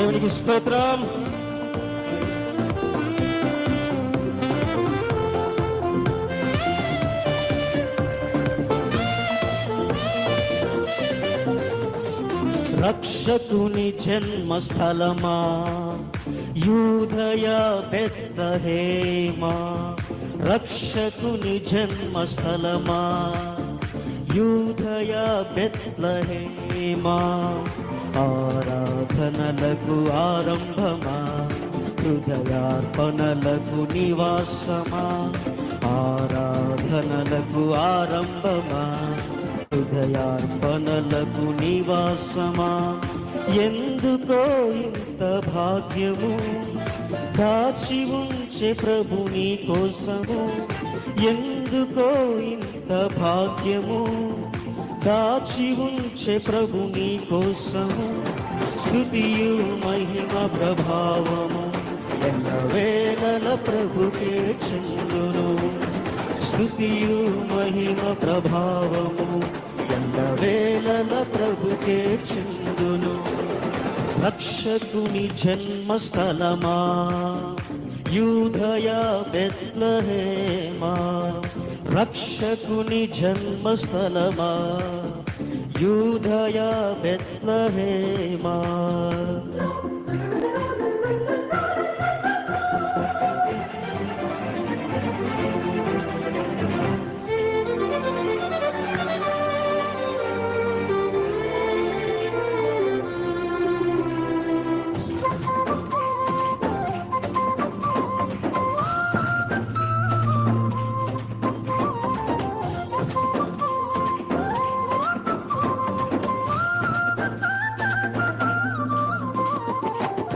దేవునికి స్తోత్రం రక్షకుని జన్మస్థలమా? యూదయ బెత్తహేమా రక్షకుని జన్మస్థలమా? యూదయ బెత్లహేమా ఆరాధనలకు ఆరంభమా? హృదయార్పణలకు నివాసమా? ఆరాధనలకు ఆరంభమా? హృదయార్పణలకు నివాసమా? ఎందుకో ఇంత భాగ్యము? దాచి ఉంచే ప్రభుని కోసము? ఎందుకో ఇంత భాగ్యము? దాచి ఉంచే ప్రభు నీ కోసము. స్థుతియు మహిమ ప్రభావము. ఎన్న వేళల ప్రభుకే చెందును. స్థుతియు మహిమ ప్రభావము. ఎన్న వేళల ప్రభుకే చెందును. రక్షకుని జన్మస్థలమా. యూధయ బెత్లహేమా. రక్షకుని జన్మస్థలమా యూధయా బెత్లహేమా?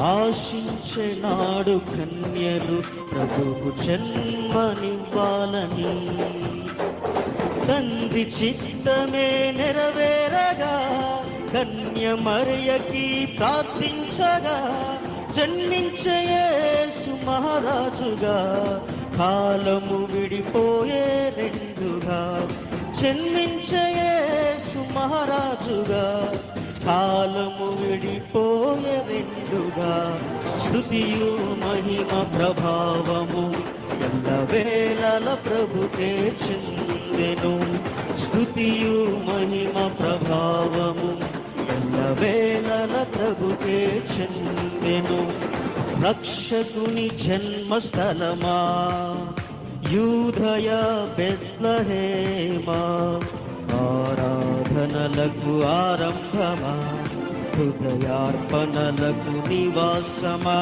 ఆశించెనాడు కన్యలు ప్రభువు జన్మనివ్వాలని. తండ్రి చిత్తమే నెరవేరగా కన్య మరియకి ప్రార్థించగా జన్మించయేసు మహారాజుగా కాలము విడిపోయే రెండుగా జన్మించయేసు మహారాజుగా. కాలము విడిపోయే రెండుగా. శృతియు మహిమ ప్రభావము. ఎల్లవేళల ప్రభుకే చెందెను స్థుతియు మహిమ ప్రభావము. ఎల్లవేళల ప్రభుకే చెందెను రక్షకుని జన్మస్థలమా. యూధయ బెత్లహేమా. ఆరాధనలకు ఆరంభమా హృదయార్పణలకు నివాసమా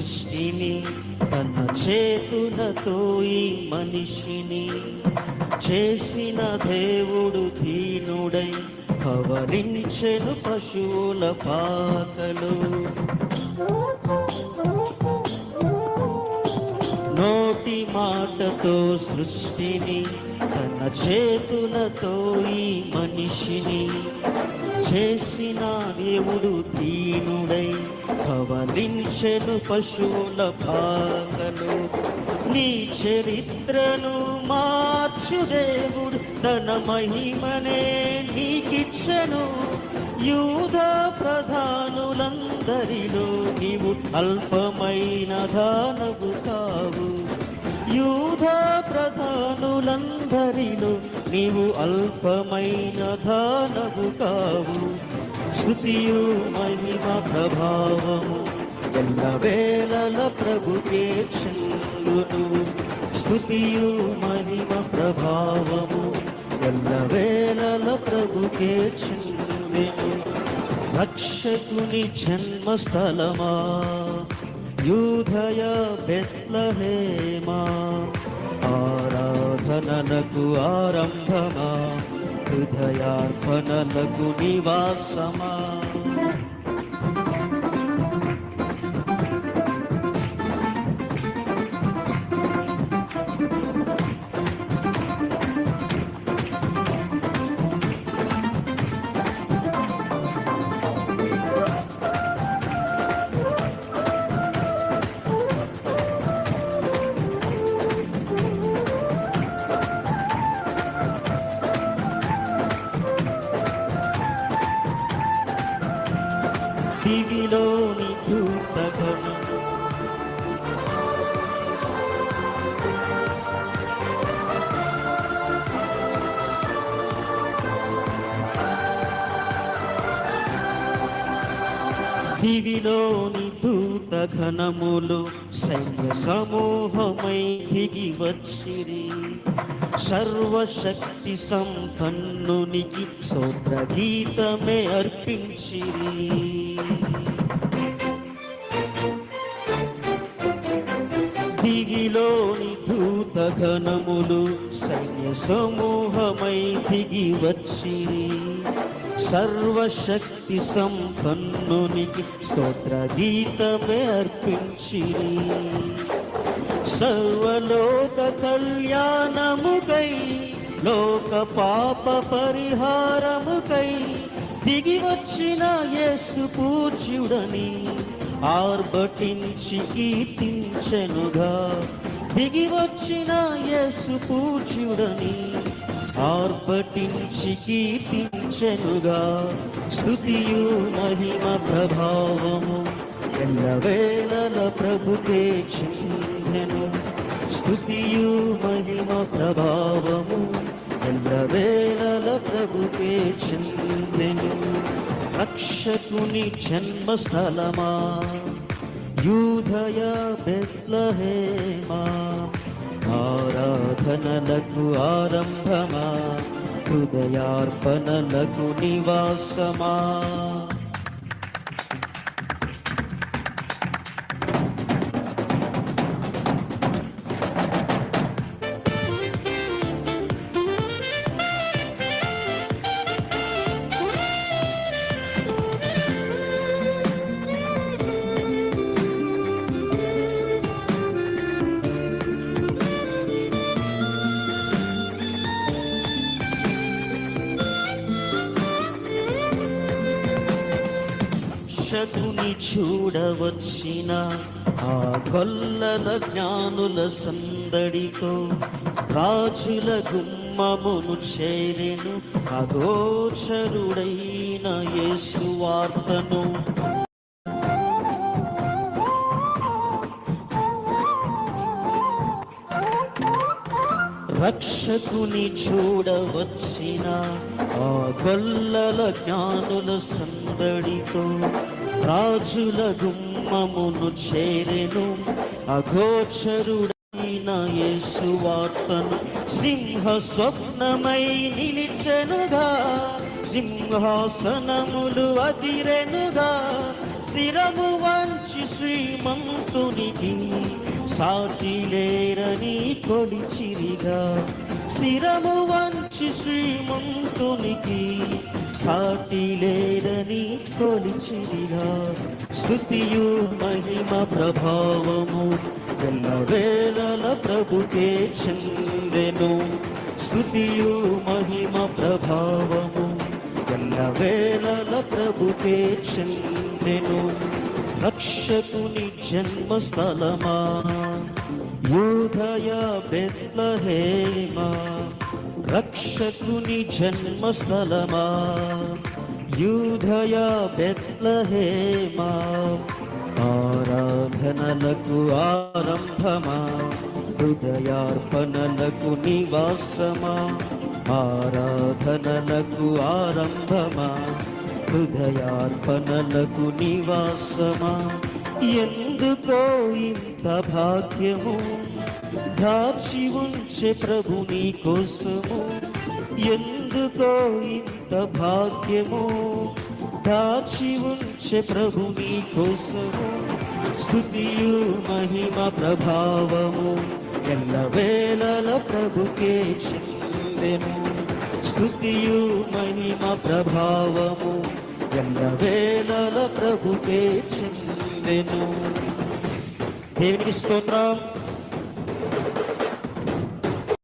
సృష్టిని తన చేతులతో ఈ మనిషిని చేసిన దేవుడు దీనుడై పవరించెను పశువుల పాకలు. నోటి మాటతో సృష్టిని తన చేతులతో ఈ మనిషిని చేసిన దేవుడు దీనుడై పవలించెను పశువుల పాకలు. నీ చరిత్రను మార్చు దేవుడు తన మహిమనే నీకిచ్చను. యూద ప్రధానులందరిలో నీవు అల్పమైన దానవు కావు. యూధ ప్రధానులందరిలో నీవు అల్పమైన దానవు కావు. శృతియు మహిమ ప్రభావము. ఎల్ల వేళల ప్రభుకే చెందును స్థుతియు మహిమ ప్రభావము. ఎల్ల వేళల ప్రభుకే చెందెను రక్షకుని జన్మస్థలమా. యూధయ బెత్లహేమా. ఆరాధనలకు ఆరంభమా? హృదయార్పణలకు నివాసమా? పృథివిలోని దూత ఘనములు సైన్య సమూహమై దిగి వచ్చిరి సర్వశక్తి సంపన్నునికి స్తోత్ర అర్పించిరి. దిగిలోని దూత ఘనములు సైన్య సమూహమై దిగి వచ్చిరి సర్వశక్తి సంపన్నునికి స్తోత్ర గీతమే అర్పించిరి. సర్వలోక కళ్యాణముకై లోక పాప పరిహారముకై దిగి వచ్చిన యేసు పూజ్యుడని ఆర్భటించి కీర్తించెనుగా. దిగి వచ్చిన యేసు పూజ్యుడని ఆర్భటించి కీర్తించెనుగా స్థుతియు మహిమ ప్రభావము. ఎల్లవేళల ప్రభుకే చెందెను స్థుతియు మహిమ ప్రభావము. ఎల్లవేళల ప్రభుకే చెందెను రక్షకుని జన్మస్థలమా. యూధయ బెత్లహేమా. ఆరాధనలకు ఆరంభమా. హృదయార్పణలకు నివాసమా రక్షకుని చూడవచ్చిన ఆ కొల్లల జ్ఞానుల సందడితో రాజుల గుమ్మమును చేరెను అగోచరుడైన యేసు వార్తను. రక్షకుని చూడవచ్చిన ఆ గొల్లల జ్ఞానుల సందడితో రాజుల గుమ్మమును చేరెను అఘోచరుడైన యేసువార్తను సింహ స్వప్నమై నిలిచెనుగా సింహాసనములు అదిరెనుగా శిరము వంచి శ్రీమంతునికి సాటి లేరని కొలిచిరిగా శిరము వంచి శ్రీమంతునికి సాటి లేదని కొలిచిదిగా స్థుతియు మహిమ ప్రభావము ఎల్ల వేళల ప్రభుకే చెందెను. స్థుతియు మహిమ ప్రభావము ఎల్ల వేళల ప్రభుకే చెందెను. రక్షకుని జన్మస్థలమా యూధయ బెత్లహేమా. రక్షకుని జన్మస్థలమా? యూధయ బెత్లహేమా? ఆరాధనలకు ఆరంభమా? హృదయార్పణలకు నివాసమా? ఆరాధనలకు ఆరంభమా? హృదయార్పణలకు నివాసమా? ఎందుకో ఇంత భాగ్యము? దాచి ఉంచే ప్రభు నీ కోసము ఎందుకో ఇంత భాగ్యము? దాచి ఉంచే ప్రభు నీ కోసము స్థుతియు మహిమ ప్రభావము. ఎల్ల వేళల ప్రభుకే చెందెను. స్థుతియు మహిమ ప్రభావము. ఎల్ల వేళల ప్రభుకే చెందెను. దేవునికి స్తోత్రం.